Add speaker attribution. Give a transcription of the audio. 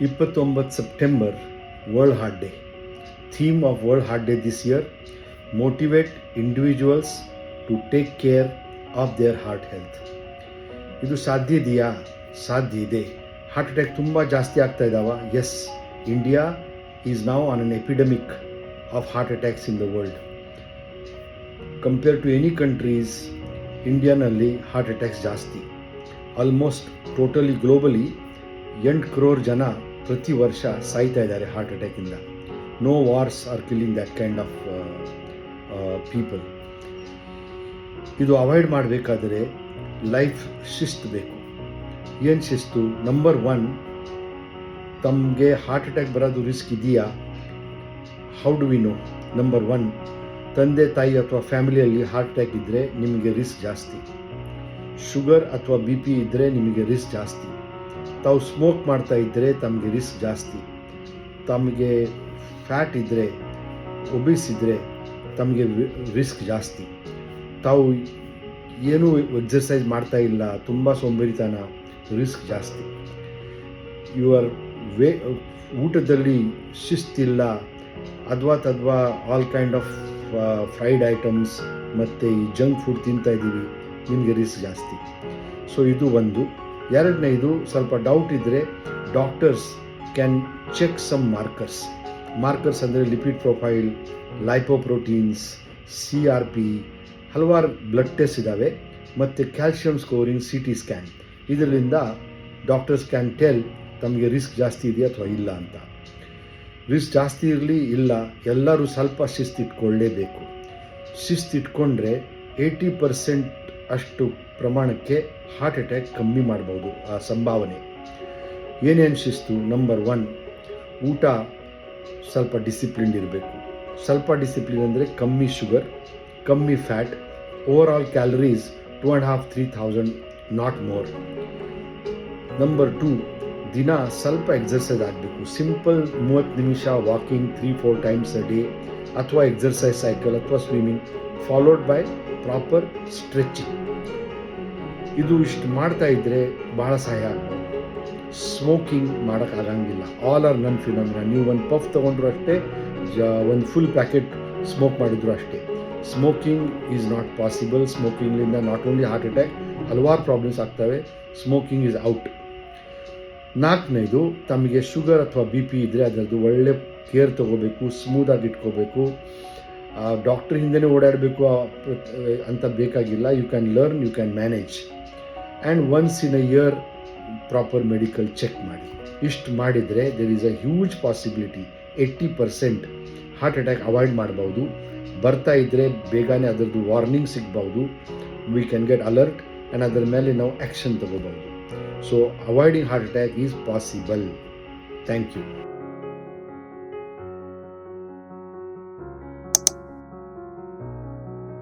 Speaker 1: ಇಪ್ಪತ್ತೊಂಬತ್ತು September world heart day theme of world heart day this year motivate individuals to take care of their heart health ಇದು ಸಾಧ್ಯ ಇದೆಯಾ? ಸಾಧ್ಯ ಇದೆ. Heart attack ತುಂಬ ಜಾಸ್ತಿ ಆಗ್ತಾ ಇದ್ದಾವ as India is now an an epidemic of heart attacks in the world compare to any countries ಇಂಡಿಯಾನಲ್ಲಿ heart attacks ಜಾಸ್ತಿ. Almost totally globally ಎಂಟು ಕ್ರೋರ್ ಜನ ಪ್ರತಿ ವರ್ಷ ಸಾಯ್ತಾ ಇದ್ದಾರೆ heart ಅಟ್ಯಾಕಿಂದ no wars are killing that kind of people ಇದು avoid ಮಾಡಬೇಕಾದರೆ life ಶಿಸ್ತು ಬೇಕು. ಏನು ಶಿಸ್ತು? ನಂಬರ್ ಒನ್ ತಮಗೆ ಹಾರ್ಟ್ ಅಟ್ಯಾಕ್ ಬರೋದು ರಿಸ್ಕ್ ಇದೆಯಾ? How do we know number one ತಂದೆ, ತಾಯಿ ಅಥವಾ ಫ್ಯಾಮಿಲಿಯಲ್ಲಿ ಹಾರ್ಟ್ ಅಟ್ಯಾಕ್ ಇದ್ದರೆ ನಿಮಗೆ ರಿಸ್ಕ್ ಜಾಸ್ತಿ. ಶುಗರ್ ಅಥವಾ ಬಿ ಪಿ ಇದ್ದರೆ ನಿಮಗೆ ರಿಸ್ಕ್ ಜಾಸ್ತಿ. ತಾವು ಸ್ಮೋಕ್ ಮಾಡ್ತಾ ಇದ್ದರೆ ತಮಗೆ ರಿಸ್ಕ್ ಜಾಸ್ತಿ. ತಮಗೆ ಫ್ಯಾಟ್ ಇದ್ದರೆ ಒಬಿಸ್ ಇದ್ದರೆ ತಮಗೆ ರಿಸ್ಕ್ ಜಾಸ್ತಿ. ತಾವು ಏನೂ ಎಕ್ಸರ್ಸೈಸ್ ಮಾಡ್ತಾ ಇಲ್ಲ, ತುಂಬ ಸೋಂಬೇರಿತನ ರಿಸ್ಕ್ ಜಾಸ್ತಿ. ಯುವರ್ ವೇ ಊಟದಲ್ಲಿ ಶಿಸ್ತಿಲ್ಲ ಅಥವಾ ತದ್ವಾ all kind of fried items ಮತ್ತು ಈ ಜಂಕ್ ಫುಡ್ ತಿಂತಾ ಇದ್ದೀವಿ ನಿಮಗೆ ರಿಸ್ಕ್ ಜಾಸ್ತಿ. ಸೊ ಇದು ಒಂದು. ಎರಡನೇದು ಸ್ವಲ್ಪ ಡೌಟ್ ಇದ್ದರೆ doctors can check some markers markers ಅಂದರೆ lipid profile lipoproteins C R P ಹಲವಾರು ಬ್ಲಡ್ ಟೆಸ್ಟ್ ಇದ್ದಾವೆ ಮತ್ತು calcium scoring C T scan ಇದರಿಂದ ಡಾಕ್ಟರ್ಸ್ ಕ್ಯಾನ್ ಟೆಲ್ ತಮಗೆ ರಿಸ್ಕ್ ಜಾಸ್ತಿ ಇದೆಯಾ ಅಥವಾ ಇಲ್ಲ ಅಂತ. ರಿಸ್ಕ್ ಜಾಸ್ತಿ ಇರಲಿ ಇಲ್ಲ, ಎಲ್ಲರೂ ಸ್ವಲ್ಪ ಶಿಸ್ತು ಇಟ್ಕೊಳ್ಳೇಬೇಕು. ಶಿಸ್ತು ಇಟ್ಕೊಂಡ್ರೆ ಏಯ್ಟಿ ಪರ್ಸೆಂಟ್ ಅಷ್ಟು ಪ್ರಮಾಣಕ್ಕೆ ಹಾರ್ಟ್ ಅಟ್ಯಾಕ್ ಕಮ್ಮಿ ಮಾಡ್ಬೋದು ಆ ಸಂಭಾವನೆ. ಏನೇನು ಶಿಸ್ತು? ನಂಬರ್ ಒನ್ ಊಟ ಸ್ವಲ್ಪ ಡಿಸಿಪ್ಲಿನ್ ಇರಬೇಕು. ಸ್ವಲ್ಪ ಡಿಸಿಪ್ಲಿನ್ ಅಂದರೆ ಕಮ್ಮಿ ಶುಗರ್ ಕಮ್ಮಿ fat overall calories two and half three thousand not more number two ದಿನ ಸ್ವಲ್ಪ ಎಕ್ಸರ್ಸೈಸ್ ಆಗಬೇಕು. ಸಿಂಪಲ್ ಮೂವತ್ತು ನಿಮಿಷ walking three four times a day ಅಥವಾ ಎಕ್ಸರ್ಸೈಸ್ ಸೈಕಲ್ ಅಥವಾ swimming followed by proper stretching. ಇದು ಇಷ್ಟು ಮಾಡ್ತಾ ಇದ್ದರೆ ಭಾಳ ಸಹಾಯ ಆಗ್ಬೋದು. ಸ್ಮೋಕಿಂಗ್ ಮಾಡೋಕ್ಕಾಗಂಗಿಲ್ಲ ಆಲ್ ಆರ್ ನನ್ ಫಿನಾಮಿನ ನೀವು ಒಂದು ಪಫ್ ತೊಗೊಂಡ್ರು ಅಷ್ಟೇ, ಜ, ಒಂದು ಫುಲ್ ಪ್ಯಾಕೆಟ್ ಸ್ಮೋಕ್ ಮಾಡಿದ್ರು ಅಷ್ಟೇ. ಸ್ಮೋಕಿಂಗ್ ಈಸ್ ನಾಟ್ ಪಾಸಿಬಲ್ ಸ್ಮೋಕಿಂಗ್ಲಿಂದ ನಾಟ್ ಓನ್ಲಿ ಹಾರ್ಟ್ ಅಟ್ಯಾಕ್ ಹಲವಾರು ಪ್ರಾಬ್ಲಮ್ಸ್ ಆಗ್ತವೆ. ಸ್ಮೋಕಿಂಗ್ ಈಸ್ ಔಟ್ ನಾಲ್ಕನೇದು, ತಮಗೆ ಶುಗರ್ ಅಥವಾ ಬಿ ಪಿ ಇದ್ದರೆ ಅದರದ್ದು ಒಳ್ಳೆ ಕೇರ್ ತೊಗೋಬೇಕು ಸ್ಮೂದಾಗಿ ಇಟ್ಕೋಬೇಕು. ಡಾಕ್ಟ್ರ್ ಹಿಂದೆನೇ ಓಡಾಡಬೇಕು ಅಂತ ಬೇಕಾಗಿಲ್ಲ. You can learn you can manage and once in a year proper medical check ಮಾಡಿ. ಇಷ್ಟು ಮಾಡಿದರೆ there is a huge possibility eighty percent heart attack avoid ಮಾಡ್ಬೋದು. ಬರ್ತಾ ಇದ್ದರೆ ಬೇಗನೆ ಅದರದ್ದು ವಾರ್ನಿಂಗ್ ಸಿಗ್ಬೋದು. We can get alert and ಅದರ ಮೇಲೆ ನಾವು ಆ್ಯಕ್ಷನ್ ತಗೋಬೋದು. So avoiding heart attack is possible thank you